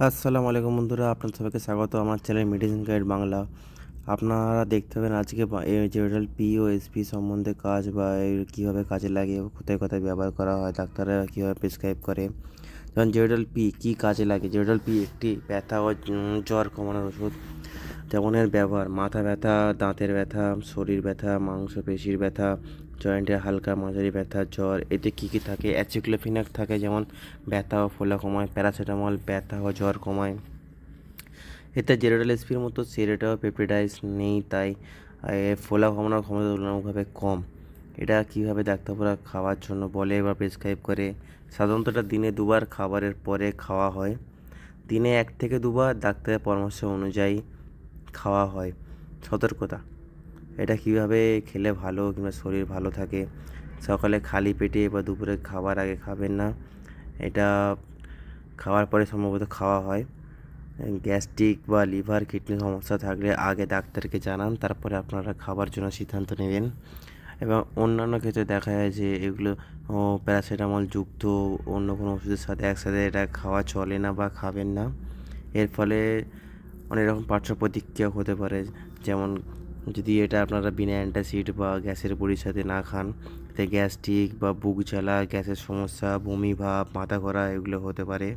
আসসালামু আলাইকুম বন্ধুরা আপনার সবাইকে স্বাগত। আমার চ্যানেল মেডিসিন গাইড বাংলা। আপনারা দেখতে পাবেন আজকে জেনারেল পি ও এসপি সম্বন্ধে কাজ বা কীভাবে কাজে লাগে, কোথায় কোথায় ব্যবহার করা হয়, ডাক্তাররা কীভাবে প্রেসক্রাইব করে। যেমন জেনারেল পি কী কাজে লাগে? জেনারেল পি একটি ব্যথা ও জ্বর কমানোর ওষুধ। যেমন এর ব্যবহার, মাথা ব্যথা, দাঁতের ব্যথা, শরীর ব্যথা মাংস পেশির ব্যথা জয়েন্টের হালকা মাঝারি ব্যথা, জ্বর, এতে কী কী থাকে? অ্যাচিক্লোফিনাক থাকে, যেমন ব্যথা ও ফোলা কমায় প্যারাসিটামল ব্যথা ও জ্বর কমায়। এতে জেরোডাল এসপির মতো, সেরেটা পেপটিডাইস নেই, তাই ফোলা কমানোর ক্ষমতা তুলনামূলকভাবে কম। এটা কীভাবে ডাক্তাররা খাওয়ার জন্য বলে বা প্রেসক্রাইব করে? সাধারণত এটা দিনে দুবার খাবারের পরে খাওয়া হয়। দিনে এক থেকে দুবার ডাক্তারের পরামর্শ অনুযায়ী খাওয়া হয়। সতর্কতা। এটা কীভাবে খেলে ভালো কিংবা শরীর ভালো থাকে? সকালে খালি পেটে বা দুপুরে খাবার আগে খাবেন না। এটা খাওয়ার পরে সম্ভবত খাওয়া হয়। গ্যাস্ট্রিক বা লিভার কিডনি সমস্যা থাকলে আগে ডাক্তারকে জানান, তারপরে আপনারা খাবার জন্য সিদ্ধান্ত নেবেন। এবং অন্যান্য ক্ষেত্রে দেখা যায় যে এগুলো প্যারাসিটামল যুক্ত অন্য কোনো ওষুধের সাথে একসাথে এটা খাওয়া চলে না বা খাবেন না। এর ফলে অনেক রকম পার্শ্ব প্রতিক্রিয়া হতে পারে। যেমন যদি এটা আপনারা বিনা অ্যান্টাসিড বা গ্যাসের বড়ির সাথে না খান, এতে গ্যাস্ট্রিক বা বুক জ্বালা, গ্যাসের সমস্যা, বমি, ভাব, মাথা করা এগুলো হতে পারে।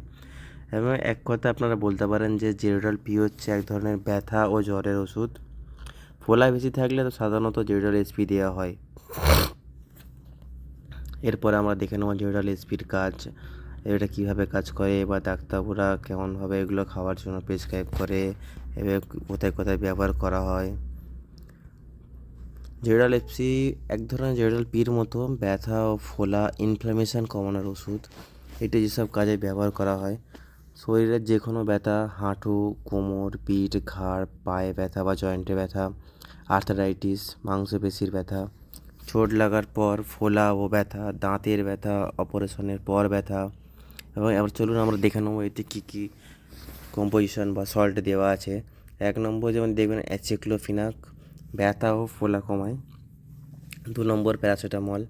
এবং এক কথা আপনারা বলতে পারেন যে জেরোডাল পি হচ্ছে এক ধরনের ব্যথা ও জ্বরের ওষুধ। ফোলা বেশি থাকলে তো সাধারণত জেরোডাল এসপি দেওয়া হয়। এরপরে আমরা দেখে নেব জেরোডাল এসপির কাজ। এটা কীভাবে কাজ করে বা ডাক্তাররা কেমনভাবে এগুলো খাওয়ার জন্য প্রেসক্রাইব করে এবার কোথায় কোথায় ব্যবহার করা হয়। জেরোডাল এসপি এক ধরনের জেরোডাল পির মতো, ব্যথা ও ফোলা ইনফ্লামেশন কমানোর ওষুধ। এটি যেসব কাজে ব্যবহার করা হয়। শরীরের যে কোনো ব্যথা, হাঁটু, কোমর, পিঠ, ঘাড়, পায়ে ব্যথা বা জয়েন্টে ব্যথা আর্থারাইটিস মাংসপেশির ব্যথা, চোট লাগার পর ফোলা ও ব্যথা, দাঁতের ব্যথা অপারেশনের পর ব্যথা। এবং এবার চলুন আমরা দেখে নেব এতে কী কী কম্পোজিশন বা সল্ট দেওয়া আছে। এক নম্বর যেমন দেখবেন অ্যাচিক্লোফিনাক ব্যথা ও ফোলা কমায়। দু নম্বর প্যারাসিটামল,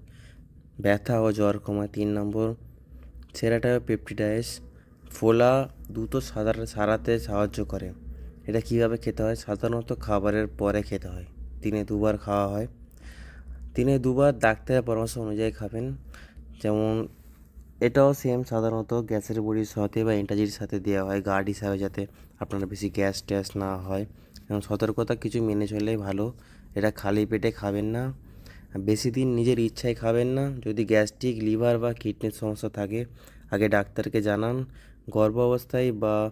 ব্যথা ও জ্বর কমায়। তিন নম্বর সেরাটা পেপটিডাইস, ফোলা দ্রুত সাদার সারাতে সাহায্য করে। এটা কীভাবে খেতে হয়? সাধারণত খাবারের পরে খেতে হয়। দিনে দুবার খাওয়া হয়। দিনে দুবার ডাক্তারের পরামর্শ অনুযায়ী খাবেন। যেমন এটাও সেম সাধারণত গ্যাসের বড়ির সাথে বা এন্টাজির সাথে দেওয়া হয়। গার্ড হিসাবে যাতে আপনার বেশি গ্যাস ট্যাস না হয়। এবং সতর্কতা কিছু মেনে চললেই ভালো। এটা খালি পেটে খাবেন না। বেশি দিন নিজের ইচ্ছায় খাবেন না। যদি গ্যাস্ট্রিক লিভার বা কিডনির সমস্যা থাকে আগে ডাক্তারকে জানান। গর্ভ অবস্থায় বা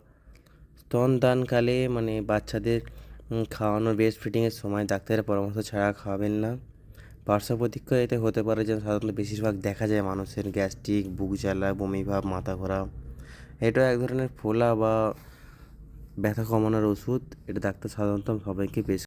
স্তনদানকালে মানে বাচ্চাদের উম, খাওয়ানোর ব্রেস্ট ফিডিংয়ের সময় ডাক্তারের পরামর্শ ছাড়া খাবেন না। পার্শ্ব প্রতিক্রিয়া এতে হতে পারে যেমন সাধারণত বেশিরভাগ দেখা যায় মানুষের গ্যাস্ট্রিক বুক জ্বালা বমি ভাব মাথা ঘোরা। এটা এক ধরনের ফোলা বা ব্যথা কমানোর ওষুধ এটা ডাক্তার সাধারণত সবাইকে বেশ